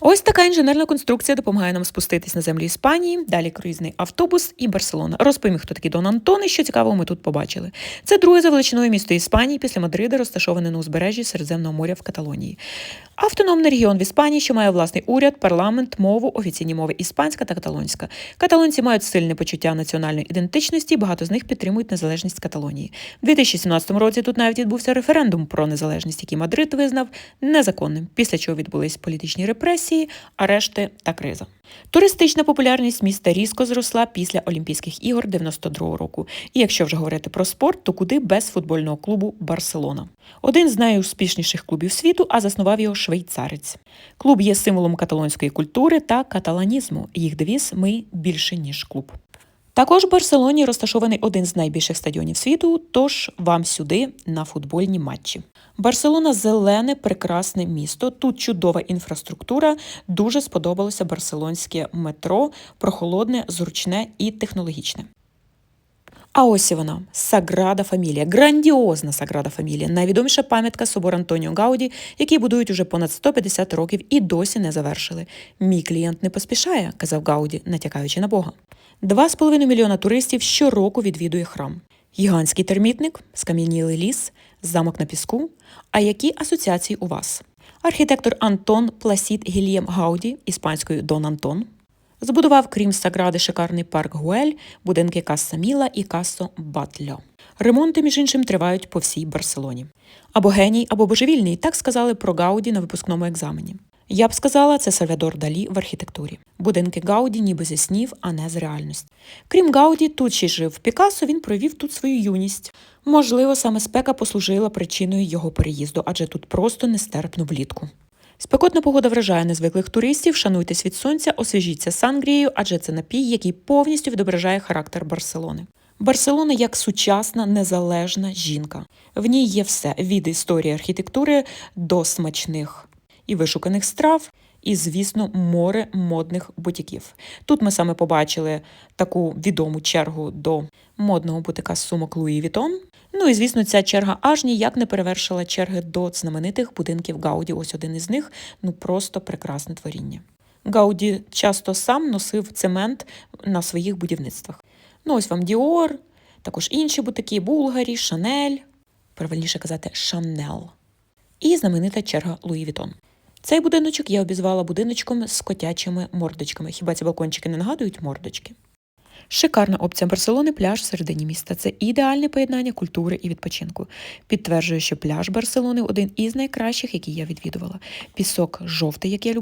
Ось така інженерна конструкція допомагає нам спуститись на землю Іспанії. Далі круїзний автобус і Барселона. Розповім, хто такий Дон Антон і що цікавого ми тут побачили. Це друге за величиною місто Іспанії після Мадрида, розташоване на узбережжі Середземного моря в Каталонії. Автономний регіон в Іспанії, що має власний уряд, парламент, мову, офіційні мови іспанська та каталонська. Каталонці мають сильне почуття національної ідентичності, і багато з них підтримують незалежність Каталонії. У 2017 році тут навіть відбувся референдум про незалежність, який Мадрид визнав незаконним, після чого відбулись політичні репресії, арешти та криза. Туристична популярність міста різко зросла після Олімпійських ігор 92-го року. І якщо вже говорити про спорт, то куди без футбольного клубу Барселона? Один з найуспішніших клубів світу, а заснував його швейцарець. Клуб є символом каталонської культури та каталанізму. Їх девіз ми більше ніж клуб. Також в Барселоні розташований один з найбільших стадіонів світу, тож вам сюди на футбольні матчі. Барселона зелене, прекрасне місто. Тут чудова інфраструктура. Дуже сподобалося барселонське метро, прохолодне, зручне і технологічне. А ось і вона Саграда Фамілія, грандіозна Саграда Фамілія, найвідоміша пам'ятка собор Антоніо Гауді, який будують уже понад 150 років і досі не завершили. Мій клієнт не поспішає, казав Гауді, натякаючи на Бога. Два з половиною мільйона туристів щороку відвідує храм. Гігантський термітник, скам'янілий ліс, замок на піску. А які асоціації у вас? Архітектор Антон Пласід Гільєм Гауді, іспанською Дон Антон, Збудував, крім Сагради, шикарний парк Гуель, будинки Касса Міла і Кассо Батльо. Ремонти, між іншим, тривають по всій Барселоні. Або геній, або божевільний, так сказали про Гауді на випускному екзамені. Я б сказала, це Сальвадор Далі в архітектурі. Будинки Гауді ніби зі снів, а не з реальності. Крім Гауді, тут ще й жив Пікассо, він провів тут свою юність. Можливо, саме спека послужила причиною його переїзду, адже тут просто нестерпно влітку. Спекотна погода вражає незвиклих туристів, шануйтесь від сонця, освіжіться сангрією, адже це напій, який повністю відображає характер Барселони. Барселона як сучасна незалежна жінка. В ній є все від історії архітектури до смачних і вишуканих страв, і, звісно, море модних бутіків. Тут ми саме побачили таку відому чергу до модного бутика сумок Луї Вітон. Ну і звісно, ця черга аж ніяк не перевершила черги до знаменитих будинків Гауді. Ось один із них ну просто прекрасне творіння. Гауді часто сам носив цемент на своїх будівництвах. Ну, ось вам Діор, також інші бутики Булгарі, Шанель, правильніше казати, Шанел. І знаменита черга Луї Вітон. Цей будиночок я обізвала будиночком з котячими мордочками. Хіба ці балкончики не нагадують мордочки? Шикарна опція Барселони пляж в середині міста. Це ідеальне поєднання культури і відпочинку. Підтверджую, що пляж Барселони один із найкращих, які я відвідувала. Пісок жовтий, як я люблю.